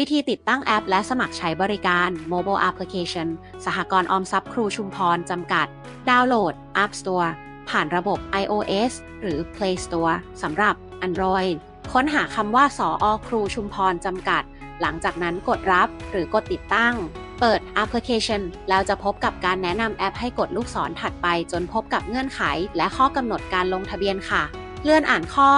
วิธีติดตั้งแอปและสมัครใช้บริการ Mobile Application สหกรณ์ออมทรัพย์ครูชุมพร จำกัด ดาวน์โหลด App Store ผ่านระบบ iOS หรือ Play Store สำหรับ Android ค้นหาคำว่าสออครูชุมพร จำกัด หลังจากนั้นกดรับหรือกดติดตั้ง เปิด Application แล้วจะพบกับการแนะนำแอปให้กดลูกศรถัดไปจนพบกับเงื่อนไข และข้อกำหนดการลงทะเบียนค่ะ เลื่อนอ่านข้อ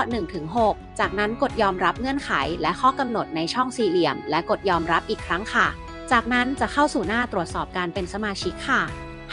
1-6 จากนั้นกดยอมรับเงื่อนไข และข้อกำหนดในช่องสี่เหลี่ยม และกดยอมรับอีกครั้งค่ะ จากนั้นจะเข้าสู่หน้าตรวจสอบการเป็นสมาชิกค่ะ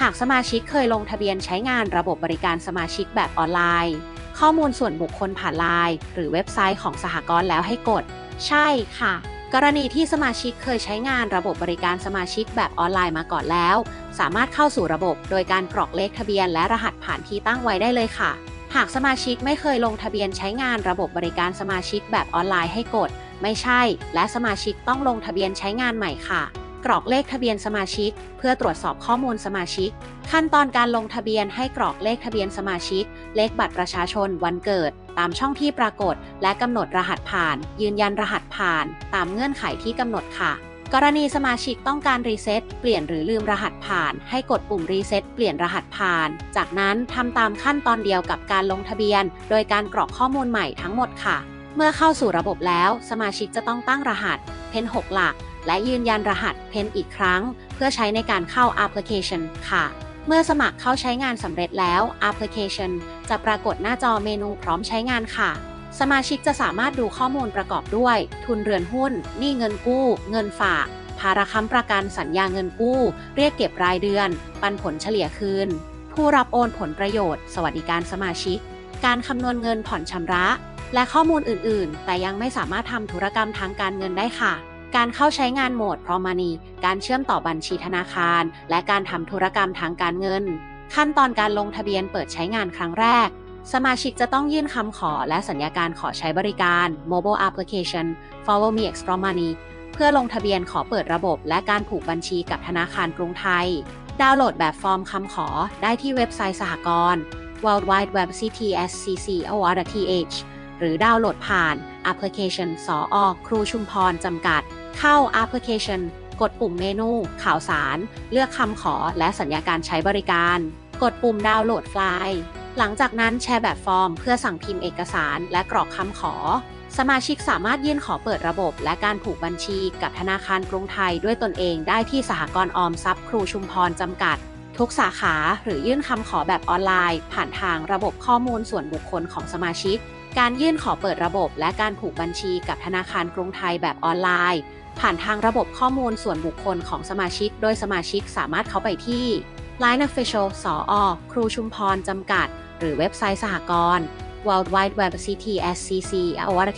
หากสมาชิกเคยลงทะเบียนใช้งานระบบบริการสมาชิกแบบออนไลน์ ข้อมูลส่วนบุคคลผ่านไลน์หรือเว็บไซต์ของสหกรณ์แล้วให้กด ใช่ค่ะกรณีที่สมาชิกเคยใช้งานระบบบริการสมาชิกแบบออนไลน์มาก่อนแล้ว สามารถเข้าสู่ระบบโดยการกรอกเลขทะเบียนและรหัสผ่านที่ตั้งไว้ได้เลยค่ะ หากสมาชิกไม่เคยลงทะเบียนใช้งานระบบบริการสมาชิกแบบออนไลน์ให้กด ไม่ใช่ และสมาชิกต้องลงทะเบียนใช้งานใหม่ค่ะ กรอกเลขทะเบียนสมาชิก เพื่อตรวจสอบข้อมูลสมาชิก ขั้นตอนการลงทะเบียนให้กรอกเลขทะเบียนสมาชิก เลขบัตรประชาชน วันเกิด ตามช่องที่ปรากฏ และกำหนดรหัสผ่าน ยืนยันรหัสผ่าน ตามเงื่อนไขที่กำหนดค่ะ กรณีสมาชิกต้องการรีเซ็ตเปลี่ยนหรือลืมรหัสผ่าน ให้กดปุ่มรีเซ็ตเปลี่ยนรหัสผ่าน จากนั้นทำตามขั้นตอนเดียวกับการลงทะเบียน โดยการกรอกข้อมูลใหม่ทั้งหมดค่ะ เมื่อเข้าสู่ระบบแล้ว สมาชิกจะต้องตั้งรหัส เพน6หลัก และยืนยันรหัสเพนอีกครั้ง เพื่อใช้ในการเข้าแอปพลิเคชันค่ะ เมื่อสมัครเข้าใช้งานสำเร็จแล้วแอปพลิเคชันจะปรากฏหน้าจอเมนูพร้อมใช้งานค่ะ สมาชิกจะสามารถดูข้อมูลประกอบด้วย ทุนเรือนหุ้น หนี้เงินกู้ เงินฝาก ภาระค้ำประกันสัญญาเงินกู้ เรียกเก็บรายเดือน ปันผลเฉลี่ยคืน ผู้รับโอนผลประโยชน์ สวัสดิการสมาชิก การคำนวณเงินผ่อนชำระ และข้อมูลอื่น ๆ แต่ยังไม่สามารถทำธุรกรรมทางการเงินได้ค่ะ การเข้าใช้งานโหมดพรอมานีการเชื่อมต่อบัญชีธนาคาร และการทำธุรกรรมทางการเงิน ขั้นตอนการลงทะเบียนเปิดใช้งานครั้งแรก สมาชิกจะต้องยื่นคำขอและสัญญาการขอใช้บริการ Mobile Application Follow Me Extra Money เพื่อลงทะเบียนขอเปิดระบบและการผูกบัญชีกับธนาคารกรุงไทย ดาวน์โหลดแบบฟอร์มคำขอได้ที่เว็บไซต์สหกรณ์ world wide web ctscc th หรือดาวน์โหลดผ่านแอปพลิเคชันสออครูชุมพรจำกัด เข้าแอปพลิเคชัน กดปุ่มเมนู ข่าวสาร เลือกคำขอและสัญญาการใช้บริการ กดปุ่มดาวน์โหลดไฟล์ หลังจากนั้นแชร์แบบฟอร์ม เพื่อสั่งพิมพ์เอกสาร และกรอกคำขอ สมาชิกสามารถยื่นขอเปิดระบบ และการผูกบัญชีกับธนาคารกรุงไทยด้วยตนเองได้ที่สหกรณ์ออมทรัพย์ครูชุมพรจำกัด ทุกสาขาหรือยื่นคำขอแบบออนไลน์ ผ่านทางระบบข้อมูลส่วนบุคคลของสมาชิก การยื่นขอเปิดระบบ และการผูกบัญชีกับธนาคารกรุงไทยแบบออนไลน์ ผ่านทางระบบข้อมูลส่วนบุคคลของสมาชิก โดยสมาชิกสามารถเข้าไปที่ Line Official สออครูชุมพร จำกัด หรือเว็บไซต์สหกรณ์ world wide web ctscc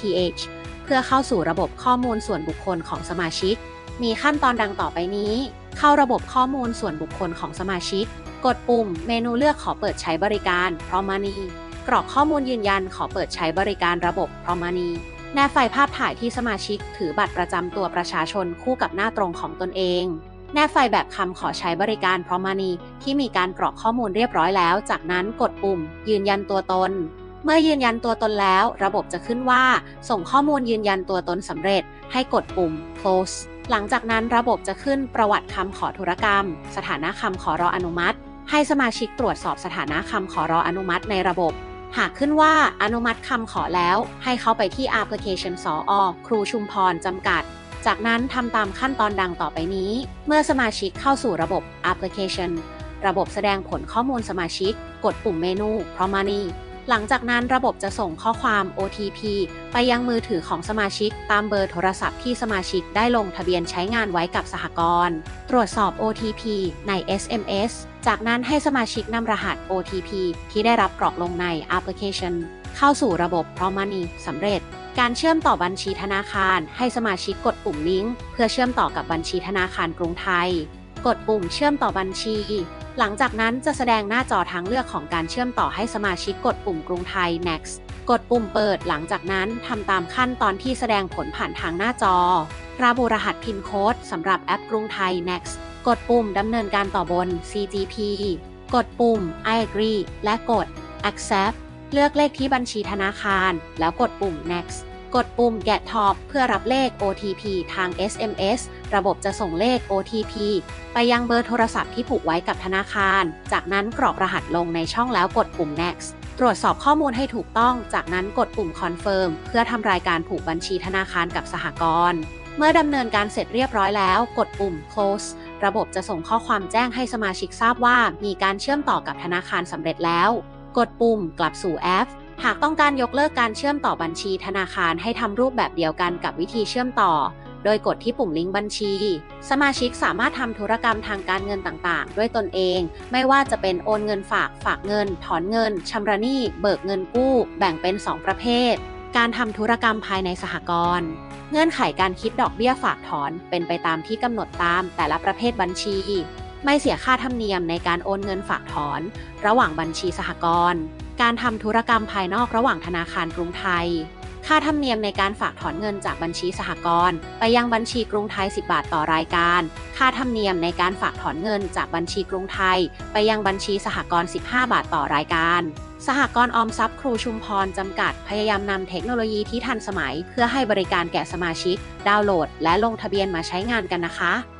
th เพื่อเข้าสู่ระบบข้อมูลส่วนบุคคลของสมาชิก มีขั้นตอนดังต่อไปนี้ เข้าระบบข้อมูลส่วนบุคคลของสมาชิก กดปุ่มเมนูเลือกขอเปิดใช้บริการพรอมานีกรอกข้อมูลยืนยันขอเปิดใช้บริการระบบพรอมมานีแนบไฟล์ภาพถ่ายที่สมาชิก ถือบัตรประจำตัวประชาชนคู่กับหน้าตรงของตนเอง แนบไฟล์แบบคำขอใช้บริการพร้อมมานีที่มีการกรอกข้อมูลเรียบร้อยแล้ว จากนั้นกดปุ่ม ยืนยันตัวตน เมื่อยืนยันตัวตนแล้ว ระบบจะขึ้นว่า ส่งข้อมูลยืนยันตัวตนสำเร็จ ให้กดปุ่ม close หลังจากนั้นระบบจะขึ้นประวัติคำขอธุรกรรม สถานะคำขอรออนุมัติ ให้สมาชิกตรวจสอบสถานะคำขอรออนุมัติในระบบ หากขึ้นว่าอนุมัติคำขอแล้ว ให้เข้าไปที่แอปพลิเคชันสออครูชุมพรจำกัด จากนั้นทำตามขั้นตอนดังต่อไปนี้ เมื่อสมาชิกเข้าสู่ระบบแอปพลิเคชันระบบแสดงผลข้อมูลสมาชิก กดปุ่มเมนูพร้อมมานีหลังจากนั้นระบบจะส่งข้อความ OTP ไปยังมือถือของสมาชิก ตามเบอร์โทรศัพท์ที่สมาชิกได้ลงทะเบียนใช้งานไว้กับสหกรณ์ ตรวจสอบ OTP ใน SMS จากนั้นให้สมาชิกนำรหัส OTP ที่ได้รับกรอกลงในแอปพลิเคชัน เข้าสู่ระบบพร้อมมันนีสำเร็จ การเชื่อมต่อบัญชีธนาคาร ให้สมาชิกกดปุ่มลิงก์เพื่อเชื่อมต่อกับบัญชีธนาคารกรุงไทย กดปุ่มเชื่อมต่อบัญชี หลังจากนั้นจะแสดงหน้าจอทางเลือกของการเชื่อมต่อให้สมาชิกกดปุ่มกรุงไทย next กดปุ่มเปิดหลังจากนั้นทำตามขั้นตอนที่แสดงผลผ่านทางหน้าจอ ระบุรหัสพินโค้ดสำหรับแอปกรุงไทย next กดปุ่มดำเนินการต่อบน CGP กดปุ่ม I agree และกด accept เลือกเลขที่บัญชีธนาคาร แล้วกดปุ่ม next กดปุ่ม Get Top เพื่อรับเลข OTP ทาง SMS ระบบจะส่งเลข OTP ไปยังเบอร์โทรศัพท์ที่ผูกไว้กับธนาคาร จากนั้นกรอกรหัสลงในช่องแล้วกดปุ่ม Next ตรวจสอบข้อมูลให้ถูกต้อง จากนั้นกดปุ่ม Confirm เพื่อทำรายการผูกบัญชีธนาคารกับสหกรณ์ เมื่อดำเนินการเสร็จเรียบร้อยแล้ว กดปุ่ม close ระบบจะส่งข้อความแจ้งให้สมาชิกทราบว่า มีการเชื่อมต่อกับธนาคารสำเร็จแล้ว กดปุ่มกลับสู่แอป หากต้องการยกเลิกการเชื่อมต่อบัญชีธนาคารให้ทำรูปแบบเดียวกันกับวิธีเชื่อมต่อ โดยกดที่ปุ่มลิงก์บัญชี สมาชิกสามารถทำธุรกรรมทางการเงินต่างๆ ด้วยตนเอง ไม่ว่าจะเป็นโอนเงินฝาก ฝากเงิน ถอนเงินชำระหนี้ เบิกเงินกู้ แบ่งเป็น 2 ประเภท การทำธุรกรรมภายในสหกรณ์เงื่อนไขการคิดดอกเบี้ยฝากถอนเป็นไปตามที่กำหนดตามแต่ละประเภทบัญชี ไม่เสียค่าธรรมเนียมในการโอนเงินฝากถอน ระหว่างบัญชีสหกรณ์ การทำธุรกรรมภายนอกระหว่างธนาคารกรุงไทย ค่าธรรมเนียมในการฝากถอนเงินจากบัญชีสหกรณ์ไปยังบัญชีกรุงไทย 10 บาทต่อรายการ ค่าธรรมเนียมในการฝากถอนเงินจากบัญชีกรุงไทย ไปยังบัญชีสหกรณ์15 บาทต่อรายการสหกรณ์ออมทรัพย์ครูชุมพร จำกัด พยายามนำเทคโนโลยีที่ทันสมัย เพื่อให้บริการแก่สมาชิก ดาวน์โหลด และลงทะเบียนมาใช้งานกันนะคะ